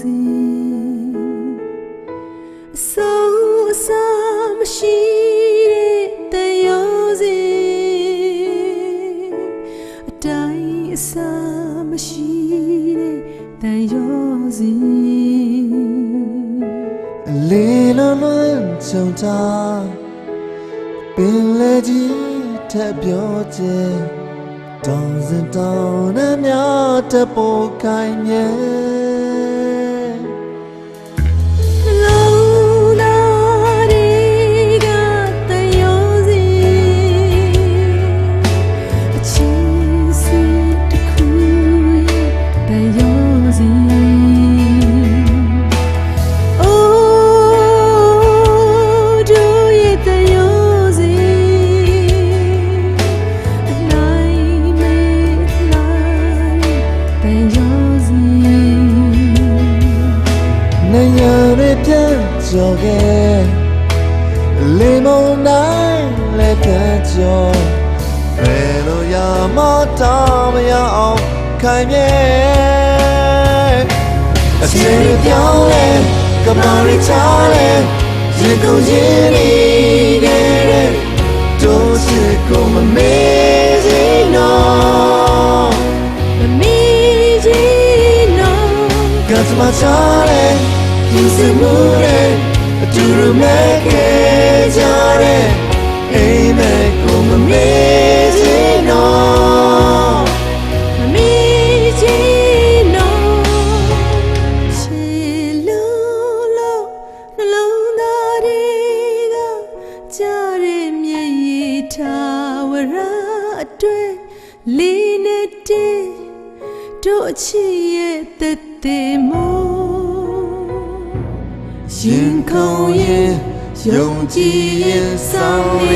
စဉ်အဆုံးအစမရှိတဲ့တယောစဉ်အတိုင်းအစမရှိတဲ့တယောစဉ်အလေးလွန်လွန်ကြုံတာပင်လေကြီးထပ်ပြောခြင်းတောင်းစတောင်းနဲ့မြတ်တပိုခိုင်မြဲ ရပြန်ကြော်ခဲ့လေမုန်တိုင်းလည်းပြန်ကြော်ဘယ်လိုရမတော်မရအောင်ခိုင်မြဲအချိန်ပြောင်းလဲကမာရီချားလဲရင်ကုန်ရင်းနေခဲ့တဲ့တို့ချစ်ကိုမမေ့စေနော်မမီကြီးနော်ကတ်မချားလဲ ဒီစမှုရဲ့အတူတူမဲ့ခဲ့ကြတဲ့အိမ်မဲ့ကိုမမေ့စေနော်မမီကြီးနော်ချီလို့လို့နှလုံးသားတွေကကြားရမျက်ရည်ထားဝရအတွက်လေးနဲ့တည်းတို့အချစ်ရဲ့သက်သေးမို့ ရင်ခုန်ရင်ယုံကြည်ရင်ဆောင်လေးပဲ